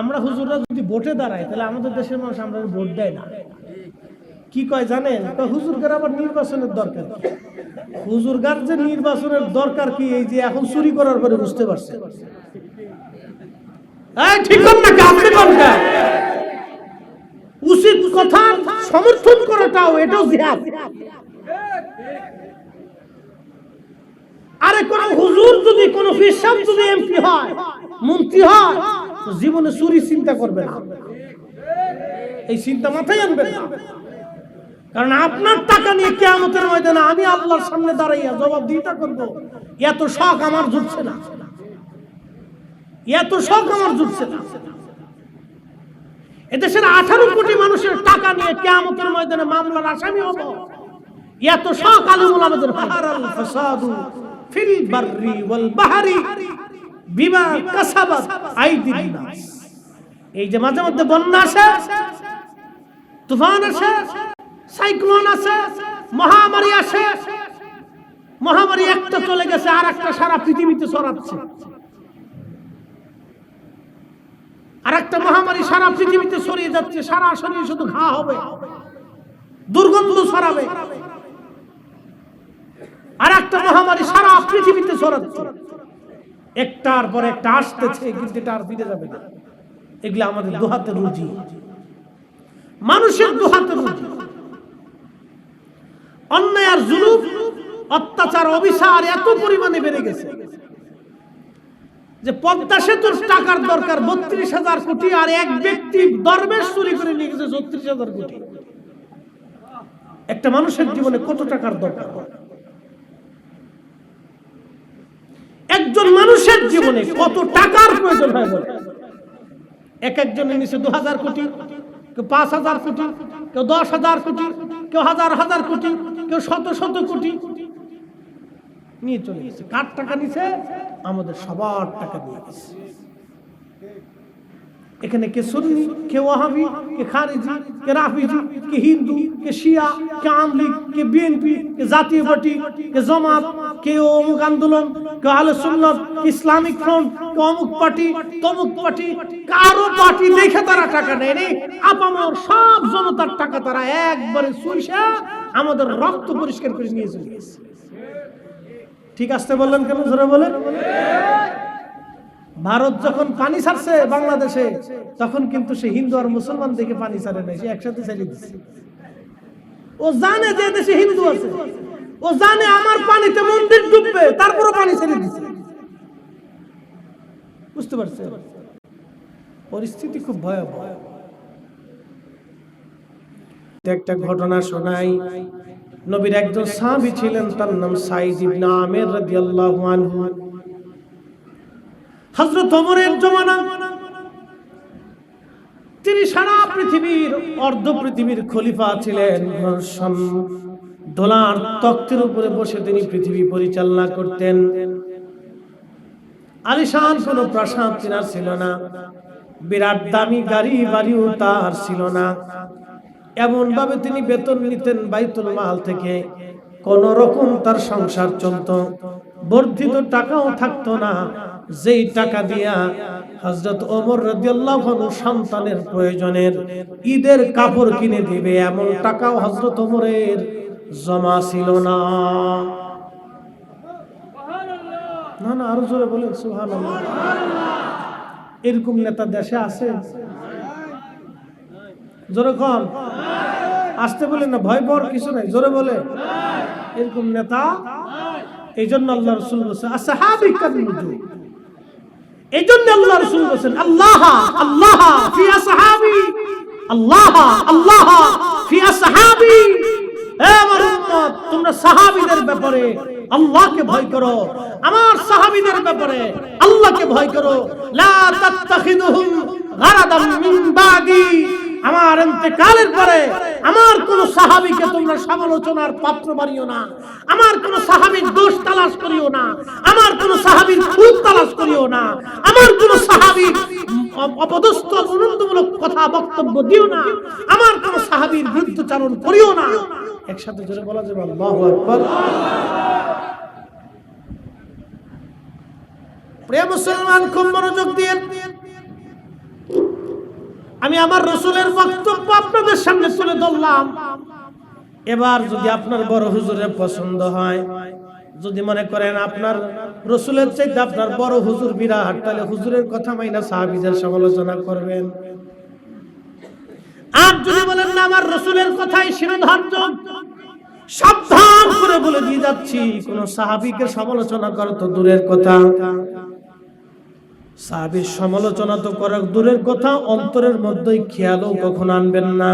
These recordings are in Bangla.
আমরা হুজুররা যদি ভোটে দাঁড়াই, তাহলে আমাদের দেশের মানুষ আমরা ভোট দেয় না। কি কয় জানেন? হুজুরগার আবার নির্বাচনের দরকার কি? হুজুরগার যে নির্বাচনের দরকার কি, এই যে এখন চুরি করার পরে বুঝতে পারছে? সমর্থন করাটাও, এটাও আরে কোন হুজুর যদি, কোন ফিসাব যদি এমপি হয়, মন্ত্রী হয় জীবনে চুরি চিন্তা করবে না। এই চিন্তা মাথায় আনবে না। কারণ আপনার টাকা নিয়ে কেয়ামতের ময়দানে আমি আল্লাহর সামনে দাঁড়াইয়া জবাব দিতে করব, এত শখ আমার জুটছে না। এত শখ আমার জুটছে না। এদেশের আঠারো কোটি মানুষের টাকা নিয়ে কেয়ামতের ময়দানে মামলার আসামি হব। এত শখ আলমুল আমাদের বাহরি। বিমা কাসাবাত আইদিন নাস। এই যে মাঝে মধ্যে বন্যা আসে, তুফান আসে, সাইক্লোন আসে, মহামারী আসে। মহামারী একটা চলে গেছে আর একটা সারা পৃথিবীতে ছড়াচ্ছে। আর একটা মহামারী সারা পৃথিবীতে ছড়িয়ে যাচ্ছে, সারা শরীর শুধু ঘা হবে, দুর্গন্ধ ছড়াবে। আর একটা মহামারী সারা পৃথিবীতে ছড়াচ্ছে। একটার পর একটা আসতেছে, কিন্তু এটা আর ফিরে যাবে না। এগুলো আমাদের দুহাতে রুজি। মানুষের দুহাতে রুজি। অন্যায় আর জুলুম, অত্যাচার অভিশার এত পরিমাণে বেড়ে গেছে যে পদ্মা সেতুর টাকার দরকার বত্রিশ হাজার কোটি, আর এক ব্যক্তি দরবেশ চুরি করে নিয়ে গেছে ছত্রিশ হাজার কোটি। একটা মানুষের জীবনে কত টাকার দরকার? একজন মানুষের জীবনে কত টাকার প্রয়োজন হয় বলে? এক একজনের নিচে দু হাজার কোটি, কেউ পাঁচ হাজার কোটি, কেউ দশ হাজার কোটি, কেউ হাজার হাজার কোটি, কেউ শত শত কোটি নিয়ে চলে গেছে। কার টাকা নিছে? আমাদের সবার টাকা দিয়ে গেছে। এখানে কে সুন্নি, কে ওয়াহাবি, কে খারিজি, কে রাফিজি, কে হিন্দু, কে শিয়া, কে আমলিগ কে বিএনপি, কে জাতীয় পার্টি, কে জামাত, কে অমুক আন্দোলন, কে আলে সুন্নত, কে ইসলামিক ফ্রন্ট, কে অমুক পার্টি, তমুক পার্টি, কারও পার্টি দেখে তারা টাকা নেয় নি আপামর সব জনতার টাকা তারা একবারে সুইসা আমাদের রক্ত পরিষ্কার করে নিয়ে চলে গেছে। ঠিক আসতে বললেন কেন ধরে বলেন? ভারত যখন পানি ছাড়ছে বাংলাদেশে, তখন কিন্তু সে হিন্দু আর মুসলমান দেখে পানি ছাড়ে নাই, সে একসাথে ছেড়ে দিচ্ছে ও জানে যে দেশে হিন্দু আছে, ও জানে আমার পানিতে মন্দির ডুববে, তারপরও পানি ছেড়ে দিচ্ছে বুঝতে পারছে পরিস্থিতি খুব ভয়াবহ। একটা ঘটনা শোনাই। নবীর একজন সাহাবী ছিলেন, তার নাম সাইদ ইবনে আমির রাদিয়াল্লাহু আনহু। হযরত ওমরের জমানা। তিনি সারা পৃথিবীর, অর্ধ পৃথিবীর খলিফা ছিলেন। দোলার তক্তের উপরে বসে তিনি পৃথিবী পরিচালনা করতেন। আলিশান কোনো প্রাসাদ তিনার ছিল না। বিরাট দামি গাড়ি বাড়িও তার ছিল না। এমন ভাবে তিনি বেতন নিতেন বাইতুল মাল থেকে। কোন রকম তার সংসার চলত। বর্ধিত টাকাও থাকতো না। যেই টাকা দিয়া হজরত ওমর রাদিয়াল্লাহু আনহু সন্তানের প্রয়োজনের ঈদের কাপড় কিনে দিবে, এমন টাকাও হজরত ওমরের জমা ছিল না। না না, আরও জোরে সুবহানাল্লাহ। এরকম নেতা দেশে আছে? জোরে কন। আসতে বলেন না, ভয় পাওয়ার কিছু নাই, জোরে বলে। এরকম নেতা? এই জন্য আল্লাহ রসুল আসহাবি কান্নুজু এই জন্য আল্লাহ রসুল বলছেন, আল্লাহ আল্লাহ ফিয়া সাহাবি আল্লাহ আল্লাহ ফিয়া সাহাবি আমার উম্মত, তোমরা সাহাবীদের ব্যাপারে আল্লাহকে ভয় করো। আমার সাহাবীদের ব্যাপারে আল্লাহকে ভয় করো। লা তাত্তাখিদুহুম গারাদাম মিন বাদি। আমার ইন্তেকালের পরে আমার কোন সাহাবীকে তোমরা সমালোচনার পাত্র বানিও না। আমার কোন সাহাবীর দোষ তালাশ করিও না। আমার কোন সাহাবীর খুব তালাশ করিও না। আমার কোন সাহাবীর অপদস্থ আনন্দমূলক কথা বক্তব্য দিও না। আমার কোন সাহাবীর বিরুদ্ধচারণ করিও না। একসাথে জোরে বলা যাবে, আল্লাহু আকবার। প্রিয় মুসলমান, খুব মনোযোগ দিয়ে আমি আমার রসুলের বক্তব্য আপনাদের সামনে তুলে ধরলাম। এবার যদি আপনার বড় হুজুরের পছন্দ হয়, যদি মনে করেন আপনার রসুলের চাইতে আপনার বড় হুজুর বিরাট, তাহলে হুজুরের কথা মাইনা সাহাবিদের সমালোচনা করবেন। আর যদি বলেন না, আমার রসুলের কথাই শিরোধার্য সাবধান করে বলে দিয়ে যাচ্ছি। কোন সাহাবিকে সমালোচনা করা তো দূরের কথা। সাহাবির সমালোচনা তো করা দূরের কথা, অন্তরের মধ্যেই খেয়ালও কখন আনবেন না।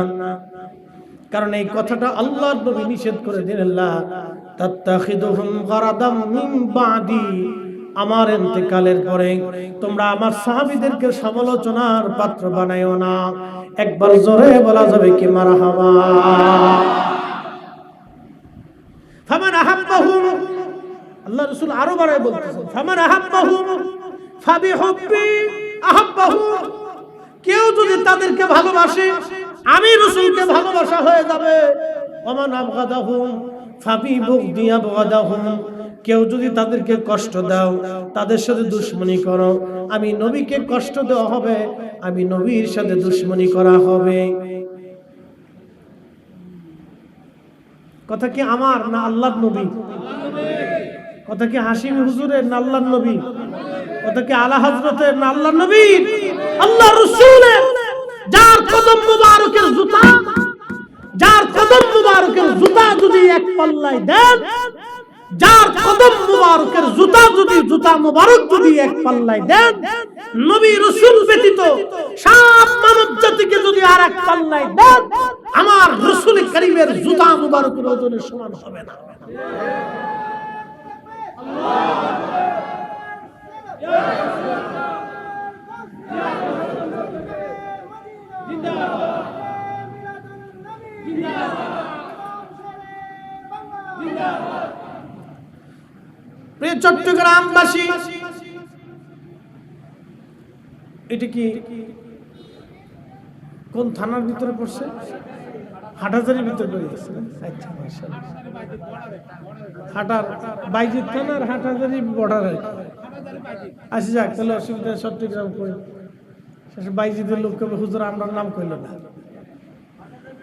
কারণ এই কথাটা আল্লাহর নবী নিষেধ করে দিলেন আমার ইন্তেকালের পরে তোমরা আমার সাহাবীদেরকে সমালোচনার পাত্র বানায়ো না। একবার জোরে বলা যাবে কি, মারহাবা। ফামান আহাব্বাহুম, আল্লাহ রাসূল আরও বাড়ায় বলতেছেন, ফামান আহাব্বাহুম ফাবিহুব্বি আহাব্বাহুম কেউ যদি তাদেরকে ভালোবাসে, আমি রসুলকে ভালোবাসা হয়ে যাবে। ওমান আবগাদাহুম ফাবি বুগদি আবগাদাহুম কেউ যদি তাদেরকে কষ্ট দাও, তাদের সাথে দুশ্মনী করো। আমি নবীকে কষ্ট দেওয়া হবে, আমি নবীর সাথে দুশ্মনী করা হবে। কথা কি আমার না আল্লাহর নবী? কথা কি হাসিম হুজুরের না আল্লাহর নবী? কি আলা হজরতের না আল্লাহর নবী আল্লাহ রসুলের, যার কদম মুবারকের জুতা, যার কদম মুবারকের জুতা যদি এক পাল্লায় দেন, যার কদম মুবারকের জুতা যদি, জুতা মুবারক যদি এক পাল্লায় দেন, নবী রসুল ব্যতীত সব মানব জাতিকে যদি আর এক পাল্লায় দেন, আমার রসুল করিমের জুতা মুবারকের ওজনের সমান হবে না। প্রিয় চট্টগ্রামবাসী, এটা কি কোন থানার ভিতরে পড়ছে? হাটাজারির ভিতরে পড়ে গেছে আচ্ছা। হাটার বাইজিৎ থানার হাটাজারি বর্ডার। আসি যাক, তাহলে অসুবিধা চট্টগ্রাম কই শেষে বাইজিদের লোক কবে হুজুর আমরার নাম কইল না।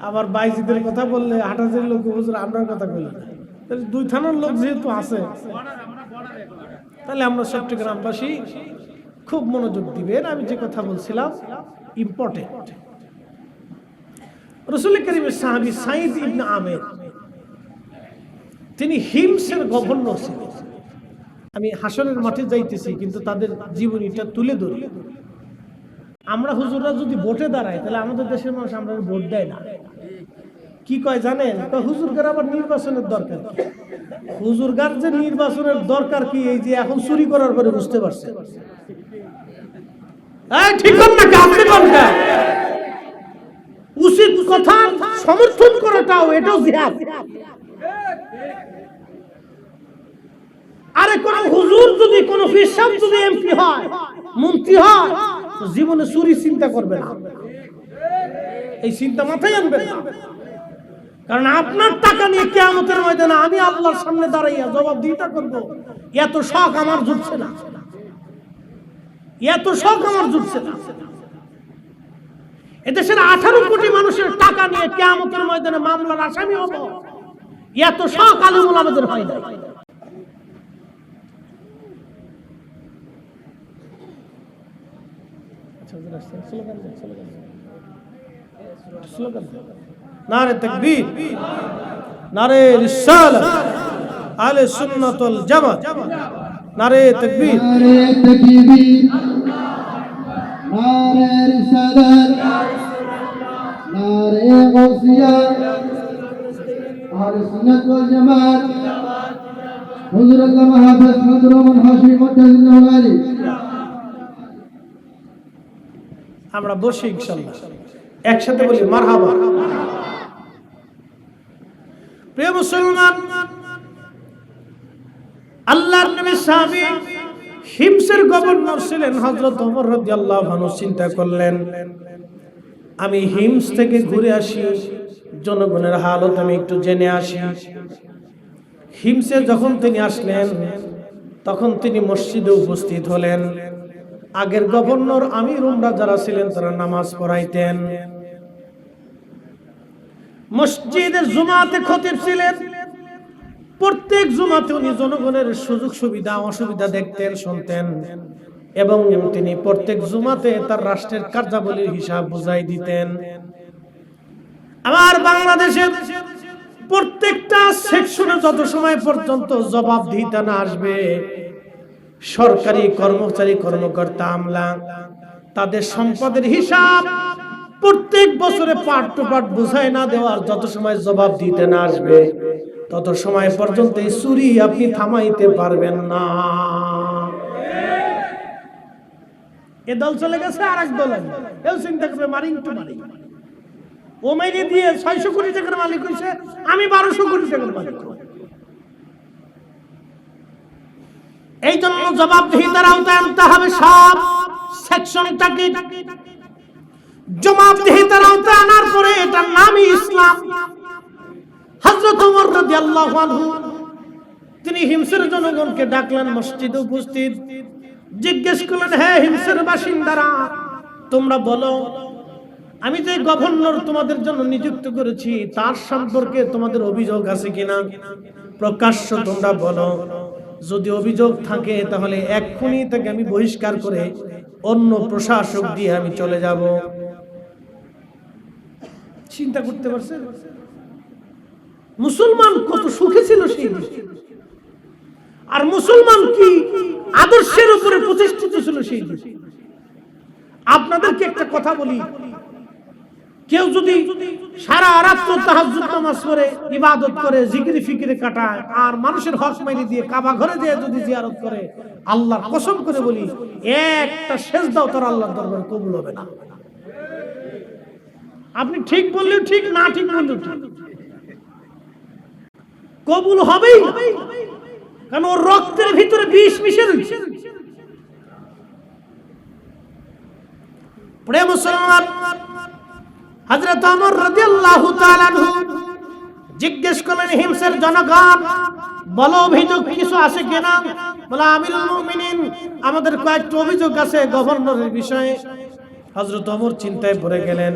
আবার বাইজিদের কথা বললে, হাটাজারির লোক হুজুর আমরার কথা কইল না। দুই থানার লোক যেহেতু আছে, তাহলে আমরা চট্টগ্রামবাসী খুব মনোযোগ দিবেন। আমি যে কথা বলছিলাম ইম্পর্টেন্ট রসুল করিমের সাহাবি সাইদ ইবনে আমের, তিনি হিমসের গভর্নর ছিলেন। আমি হাসনের মাঠে যাইতেছি, কিন্তু তাদের জীবনীটা তুলে ধরি। আমরা হুজুররা যদি ভোটে দাঁড়াই তাহলে আমাদের দেশের মানুষ আমরা ভোট দেয় না। কি কয় জানেন? হুজুরগার আবার নির্বাচনের দরকার কি? হুজুরগার যে নির্বাচনের দরকার কি, এই যে এখন চুরি করার পরে বুঝতে পারছে। উচিত কথা সমর্থন করাটাও, এটাও জিহাদ। হুজুর যদি যদি এমপি হয়, মন্ত্রী হয় জীবনে চুরি চিন্তা করবে না। এই চিন্তা মাথায় আনবে কারণ আপনার টাকা নিয়ে আমি আল্লাহর সামনে দাঁড়াইয়া জবাব দিতে করব, এত শখ আমার জুটছে না। এত শখ আমার জুটছে না। এদেশের আঠারো কোটি মানুষের টাকা নিয়ে কেয়ামতের ময়দানে মামলার আসামি হব, এত শখ আলিমুল আমাদের হয় না নারে তকবীর নারে রিসালাত আলে সুন্নাতুল জামাত নারে তকবীর নারে তকবীর নারে রিসালাত নারে গাউসিয়া আহলে সুন্নাত ওয়াল জামাত হযরত মাহবুব হযরত হাশিম মুতাজিল্লাহু আলাইহি আমরা বসি ইনশাআল্লাহ একসাথে বলি মারহাবা। প্রিয় মুসলমান, আল্লাহর নবী সাহাবী হিমসের গভর্নর ছিলেন হযরত ওমর রাদিয়াল্লাহু আনহু, চিন্তা করলেন, আমি হিমস থেকে ঘুরে আসি, জনগণের হালত আমি একটু জেনে আসি। হিমসে যখন তিনি আসলেন, তখন তিনি মসজিদে উপস্থিত হলেন। আগের গভর্নর উমরা যারা ছিলেন, তারা নামাজ পড়াইতেন। মসজিদের জুমাতে খতিব ছিলেন। প্রত্যেক জুমাতে উনি জনগণের সুযোগ সুবিধা, অসুবিধা দেখতেন, শুনতেন এবং তিনি প্রত্যেক জুমাতে তার রাষ্ট্রের কার্যাবলীর হিসাব বুঝাই দিতেন। আবার বাংলাদেশের প্রত্যেকটা সেকশনে যত সময় পর্যন্ত জবাবদিহিতা না আসবে সরকারি কর্মচারী, কর্মকর্তা আমলা, তাদের সম্পদের হিসাব প্রত্যেক বছরে পার্ট টু পার্ট বুঝাই না দেওয়ার যত সময় জবাব দিতে না আসবে, তত সময় পর্যন্ত এই চুরি আপনি থামাইতে পারবেন না। এ দল চলে গেছে আর এক দল করবে মারিং টু মারিং। ও মেরে দিয়ে ছয়শো কোটি টাকার মালিক হয়েছে আমি বারোশো কোটি টাকার মালিক হব। এই জন্য জবাবদিহিতার আওতায় আনতে হবে সব সেকশনটাকে জবাবদিহিতার আওতায় আনার পরে এটার নামই ইসলাম। হযরত ওমর রাদিয়াল্লাহু আনহু, তিনি হিমসের জনগণকে ডাকলেন, মসজিদে উপস্থিত। জিজ্ঞেস করলেন, হে হিমসের বাসিন্দারা, তোমরা বলো, আমি যে গভর্নর তোমাদের জন্য নিযুক্ত করেছি, তার সম্পর্কে তোমাদের অভিযোগ আছে কিনা? প্রকাশ্য, তোমরা বলো। যদি অভিযোগ থাকে, তাহলে এক্ষুনি তাকে আমি বহিষ্কার করে অন্য প্রশাসক দিয়ে আমি চলে যাব। চিন্তা করতে পারছেন? মুসলমান কত সুখে ছিল সেই আর মুসলমান কি আদর্শের উপরে প্রতিষ্ঠিত ছিল সেই আপনাদেরকে একটা কথা বলি কেউ যদি সারা রাত্র তাহাজ্জুদ নামাজ পড়ে, ইবাদত করে, জিকিরি ফিকিরে কাটায়, আর মানুষের হক মাইরি দিয়ে কাবা ঘরে দিয়ে যদি জিয়ারত করে, আল্লাহর কসম করে বলি, একটা শেষ দাও তার আল্লাহর দরবারে কবুল হবে না। আপনি ঠিক বললেও ঠিক, না ঠিক বললেও ঠিক। কবুল হবেই। কারণ ওর রক্তের ভিতরে বিষ মিশে রয়েছে। প্রেম মুসলমান হযরত ওমর রাদিয়াল্লাহু তাআলা আনহু জিজ্ঞেস করলেন, হিমসের জনগণ, বলো অভিযোগ কিছু আছে কিনা বলে, আমিরুল মুমিনিন, আমাদের কয়েকটা অভিযোগ আছে গভর্নরের বিষয়ে। হযরত ওমর চিন্তায় পড়ে গেলেন।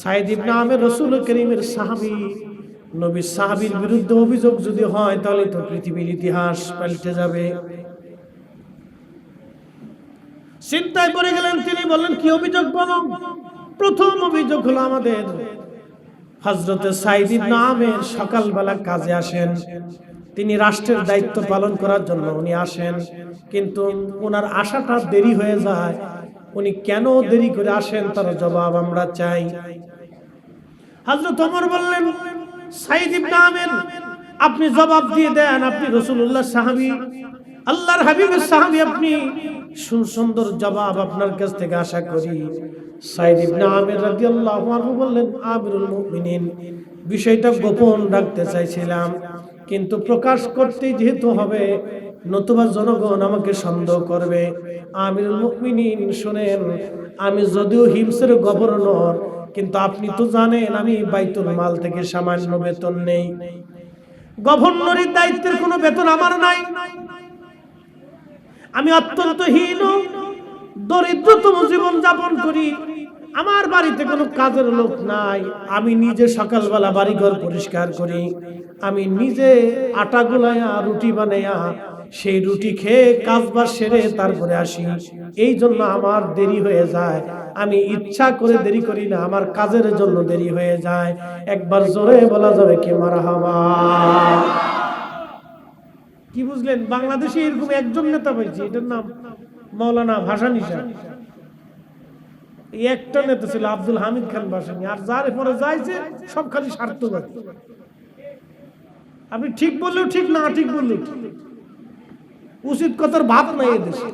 সাইদ ইবনে আমির রাসূল করিমের সাহাবী, নবী সাহাবীর বিরুদ্ধে অভিযোগ যদি হয়, তাহলে তো পৃথিবীর ইতিহাস পাল্টে যাবে। চিন্তায় পড়ে গেলেন, তিনি বললেন, কি অভিযোগ বলো? প্রথম অভিযোগ হলো আমাদের হজরতে সাইদ ইবনে আমের সকালবেলা কাজে আসেন। তিনি রাষ্ট্রের দায়িত্ব পালন করার জন্য উনি আসেন, কিন্তু ওনার আসাটা দেরি হয়ে যায়। উনি কেন দেরি করে আসেন তার জবাব আমরা চাই। হজরত ওমর বললেন সাইদ ইবনে আমের, আপনি জবাব দিয়ে দেন, আপনি রসুল্লাহ সাহাবী। আল্লাহর হাবিবের সাহাবী আপনি। সুন্দর জবাব আপনার কাছ থেকে আশা করি। সাইদ ইবনে আমির রাদিয়াল্লাহু আনহু বললেন, আমিরুল মুমিনিন। বিষয়টা গোপন রাখতে চাইছিলাম, কিন্তু প্রকাশ করতে যেহেতু হবে, নতুবা জনগণ আমাকে সন্দেহ করবে। আমিরুল মুমিনিন, শুনেন, আমি যদিও হিমসের গভর্নর, কিন্তু আপনি তো জানেন আমি বাইতুল মাল থেকে সামান্য বেতন নেই। গভর্নরের দায়িত্বের কোনো বেতন আমার নাই। আমি অত্যন্ত হীন, দরিদ্রতম জীবন যাপন করি। আমার বাড়িতে কোনো কাজের লোক নাই। আমি নিজে সকালবেলা বাড়িঘর পরিষ্কার করি। আমি নিজে আটা গুলাইয়া, রুটি বানাইয়া, সেই রুটি খেয়ে কাজবার সেরে তারপরে আসি। এই জন্য আমার দেরি হয়ে যায়। আমি ইচ্ছা করে দেরি করি না, আমার কাজের জন্য দেরি হয়ে যায়। একবার জোরে বলা যাবে কি মারা হবা কি বুঝলেন? বাংলাদেশে এরকম একজন নেতা পাইছি, এটার নাম মৌলানা সাহেব। এই একটা নেতা ছিল আব্দুল হামিদ খান ভাসানি আর যার পরে যাইছে, সব খালি স্বার্থবাদী আপনি ঠিক বললেও ঠিক, না ঠিক বললেও উচিত কথার ভাব নাই এদেশে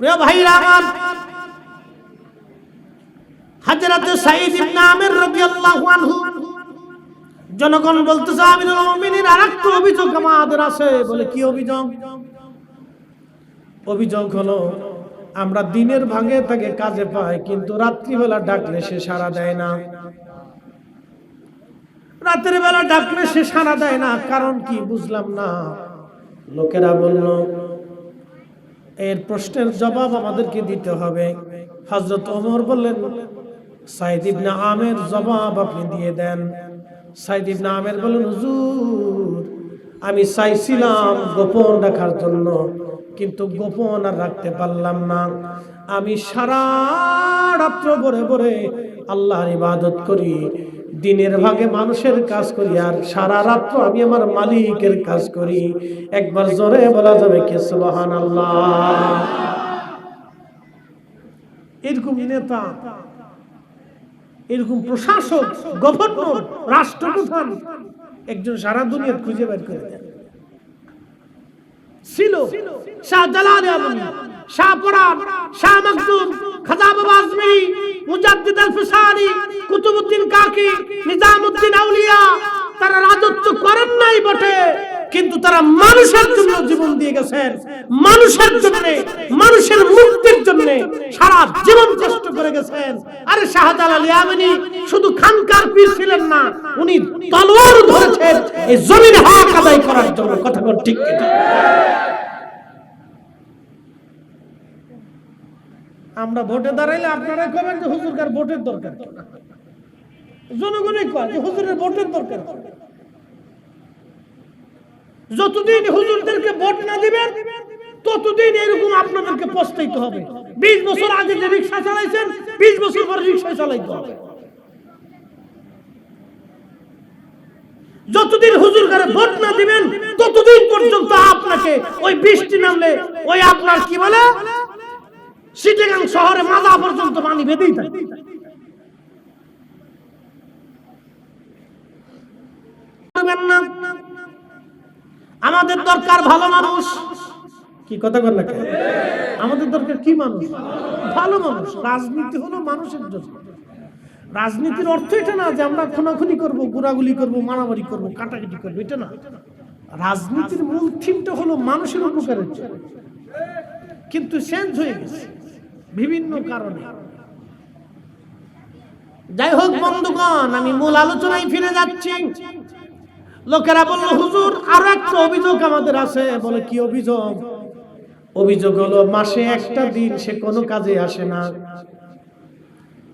প্রিয় আমার জনগণ বলতেছে আমিরুল মুমিনিন আরেকটা অভিযোগ আমাদের আছে। বলে, কি অভিযোগ? অভিযোগ হলো, আমরা দিনের ভাগে তাকে কাজে পাই, কিন্তু রাত্রিবেলা ডাকলে সে সাড়া দেয় না। রাতের বেলা ডাকলে সে সাড়া দেয় না, কারণ কি বুঝলাম না। লোকেরা বলল, এর প্রশ্নের জবাব আমাদেরকে দিতে হবে। হজরত ওমর বললেন, সাইদ ইবনে আমের জবাব আপনি দিয়ে দেন। সাইদ ইবনে আমের বললেন হুজুর, আমি চাইছিলাম গোপন রাখার জন্য, কিন্তু গোপন আর রাখতে পারলাম না। আমি সারা রাত্র ভরে ভরে আল্লাহর ইবাদত করি, দিনের ভাগে মানুষের কাজ করি, আর সারা রাত্র আমি আমার মালিকের কাজ করি। একবার জোরে বলা যাবে কে সুবহান আল্লাহ এরকম নেতা এরকম প্রশাসক, গভর্নর, রাষ্ট্রপ্রধান একজন সারা দুনিয়া খুঁজে বের করে দেন। ছিল আউলিয়া, তারা রাজত্ব করেন নাই বটে, কিন্তু তারা মানুষের জন্য জীবন দিয়ে জন্য, মানুষের জন্য সারা জীবন কষ্ট করে গেছেন। আরে শাহজালাল ইয়ামানি শুধু খানকার পীর ছিলেন না, উনি তলোয়ার ধরেছেন, এই জমির হক আদায় করার জন্য, কথা বল ঠিক কিনা? আমরা ভোটে দাঁড়াইলে আপনারা কবেন যে হুজুরকার ভোটের দরকার জনগণই কয় যে হুজুরের ভোটের দরকার যতদিন হুজুরদেরকে ভোট না দিবেন, ততদিন এরকম আপনাদেরকে পস্তাইতে হবে। বিশ বছর আগে যে রিক্সা চালাইছেন, বিশ বছর পরে রিক্সা চালাইতে হবে। যতদিন হুজুর ঘরে ভোট না দিবেন, ততদিন পর্যন্ত আপনাকে ওই বৃষ্টি নামলে ওই আপনার কি বলে? সিটিগাং শহরে মাজা পর্যন্ত পানি বেঁধেই থাকে। আমাদের দরকার ভালো মানুষ। কি কথা বল না আমাদের দরকার কি মানুষ? ভালো মানুষ। রাজনীতি হলো মানুষের জন্য। রাজনীতির অর্থ এটা না যে আমরা খুনাখুনি করব গুড়াগুলি করব, মারামারি করব, কাটাকাটি করব, এটা না। রাজনীতির মূল থিমটা হলো মানুষের উপকারের জন্য। কিন্তু চেঞ্জ হয়ে গেছে। বিভিন্ন কারণে। যাই হোক, বন্ধুগণ, আমি মূল আলোচনায় ফিরে যাচ্ছি। লোকেরা বলল, হুজুর, আরও একটা অভিযোগ আমাদের আছে। বলে, কি অভিযোগ? অভিযোগ হলো, মাসে একটা দিন সে কোনো কাজে আসে না।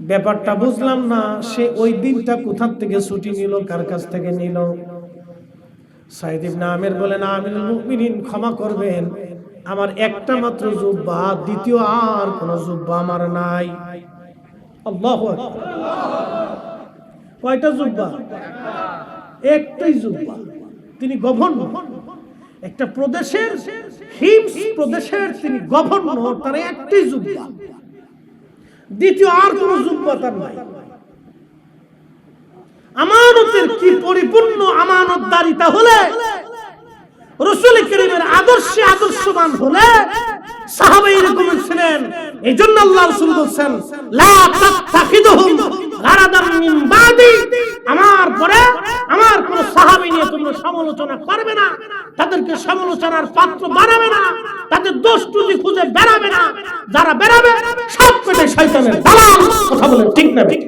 ব্যাপারটা বুঝলাম না, সে ওই দিনটা কোথার থেকে ছুটি নিল, কার কাছ থেকে নিল? সাইদ ইবনে আমির বলেন, আমিরুল মুমিনিন, ক্ষমা করবেন, আমার একটা মাত্র জুব্বা, দ্বিতীয় আর কোন জুব্বা আমার নাই। আল্লাহু কয়টা জুব্বা? একটাই জুব্বা। তিনি গভর্নর। একটা প্রদেশের হিমস প্রদেশের তিনি গভর্নর, তার একটাই জুব্বা। দ্বিতীয় আর কোন তার নাই। আমানতের কি পরিপূর্ণ আমানতদারিতা হলে, রসুল করিমের আদর্শে আদর্শবান হলে সাহাবা এরকম ছিলেন। এই জন্য আল্লাহ রসুল বলছেন, লা মিন বাদি। আমার পরে আমার কোন সাহাবী নিয়ে তোমরা সমালোচনা করবে না, তাদেরকে সমালোচনার পাত্র বানাবে না, তাদের দোষ ত্রুটি খুঁজে বেড়াবে না যারা বেড়াবে, সব পেটে শয়তানের দালাল, কথা বলে ঠিক না ঠিক?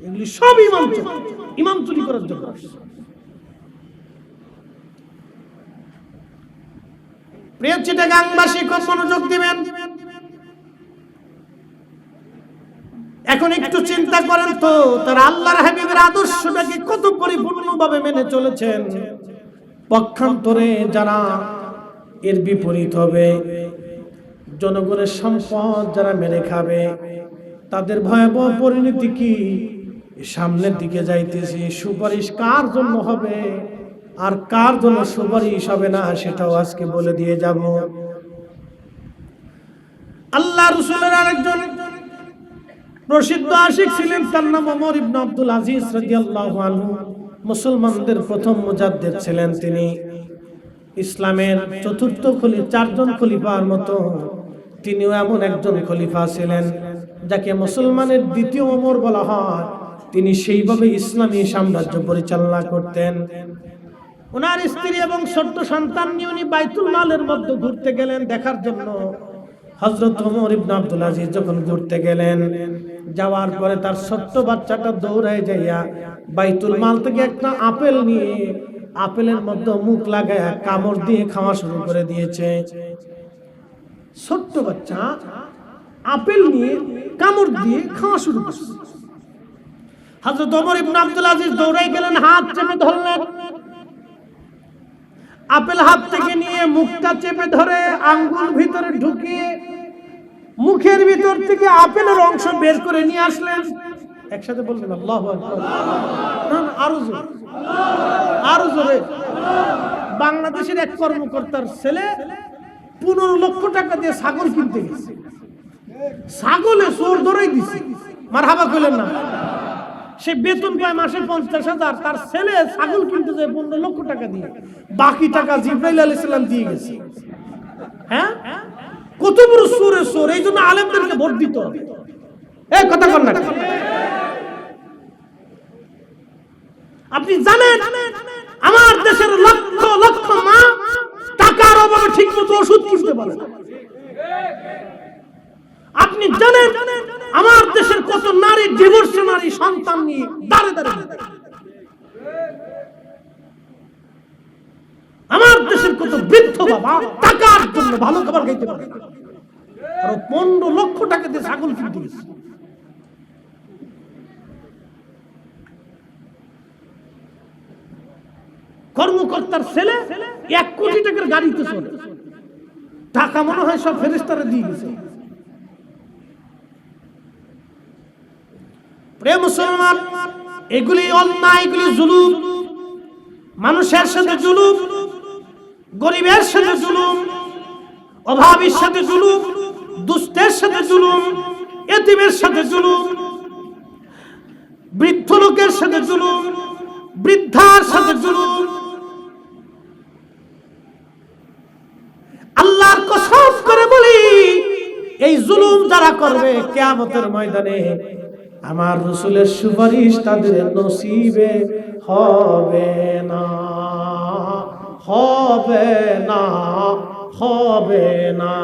এগুলি সব ইমাম ইমাম চুরি করার জন্য। প্রিয় চিটাগাংবাসী খুব মনোযোগ দিবেন এখন একটু চিন্তা করেন তো, তার আল্লাহর হাবিবের আদর্শটাকে কত পরিপূর্ণভাবে মেনে চলেছেন? পক্ষান্তরে যারা এর বিপরীত হবে, জনগণের সম্পদ যারা মেরে খাবে, তাদের ভয়াবহ পরিণতি কি? সামনের দিকে যাইতেছি, সুপারিশ কার জন্য হবে? আর কার জন্য সুপারিশ হবে না, সেটাও আজকে বলে দিয়ে যাব। আল্লাহ রসুলের আরেকজন প্রসিদ্ধ আশিক ছিলেন, তার নাম ওমর ইবনে আব্দুল আজিজ রাদিয়াল্লাহু আনহু। মুসলমানদের প্রথম মুজাদ্দিদ ছিলেন তিনি। ইসলামের চতুর্থ খলি, চারজন খলিফার মতো তিনিও এমন একজন খলিফা ছিলেন, যাকে মুসলমানের দ্বিতীয় ওমর বলা হয়। তিনি সেইভাবে ইসলামী সাম্রাজ্য পরিচালনা করতেন। ওনার স্ত্রী এবং ছোট্ট সন্তান নিয়ে উনি বাইতুল মালের মধ্যে ঘুরতে গেলেন দেখার জন্য। হজরত ওমর ইবনে আব্দুল আজিজ যখন ঘুরতে গেলেন যাওয়ার পরে তার ছোট্ট বাচ্চাটা দৌড়ায় যাইয়া বাইতুল মাল থেকে একটা আপেল নিয়ে আপেলের মধ্যে মুখ লাগায় কামড় দিয়ে খাওয়া শুরু করে দিয়েছে। ছোট্ট বাচ্চা আপেল নিয়ে কামড় দিয়ে খাওয়া শুরু করছে হযরত ওমর ইবনে আব্দুল আজিজ দৌড়াই গেলেন, হাত চেপে ধরলেন। আপেল হাত থেকে নিয়ে মুখটা চেপে ধরে আঙ্গুল ভিতরে ঢুকিয়ে মুখের ভিতর থেকে আপেলের অংশ বের করে নিয়ে আসলেন। একসাথে বলবেন, আল্লাহু আরও জোরে। বাংলাদেশের এক কর্মকর্তার ছেলে পনেরো লক্ষ টাকা দিয়ে ছাগল কিনতে গেছে। ছাগলে চোর ধরেই দিছে। মার হাবা কইলেন না। সে বেতন পায় মাসে পঞ্চাশ হাজার। তার ছেলে ছাগল কিনতে যায় পনেরো লক্ষ টাকা দিয়ে। বাকি টাকা জিব্রাইল আলাইহিস সালাম দিয়ে গেছে। হ্যাঁ? কত সুরে সুর? এই জন্য আলেমদেরকে ভোট দিত এই কথা কর না আপনি জানেন, আমার দেশের লক্ষ লক্ষ মা টাকার অভাবে ঠিক মতো ওষুধ কিনতে পারে। আপনি জানেন, আমার দেশের কত নারী ডিভোর্স নারী সন্তান নিয়ে দাঁড়ে দাঁড়িয়ে। বৃদ্ধ বাবা, টাকার জন্য ভালো খাবার খাইতে পারে। পনেরো লক্ষ টাকা দিয়ে ছাগল কিনতে গেছে। কর্মকর্তার ছেলে এক কোটি টাকার গাড়িতে চলে টাকা মনে হয় সব ফেরেস্তারা দিয়ে গেছে। প্রিয় মুসলমান, এগুলি অন্যায়, এগুলি জুলুম। মানুষের সাথে জুলুম গরিবের সাথে জুলুম, অভাবীর সাথে জুলুম, দুষ্টের সাথে জুলুম, এতিমের সাথে জুলুম, বৃদ্ধ লোকের সাথে জুলুম, বৃদ্ধার সাথে জুলুম। আল্লাহর কসম করে বলি, এই জুলুম যারা করবে কেয়ামতের ময়দানে, আমার রসুলের সুপারিশ তাদের নসিবে হবে না। হবে না হবে না।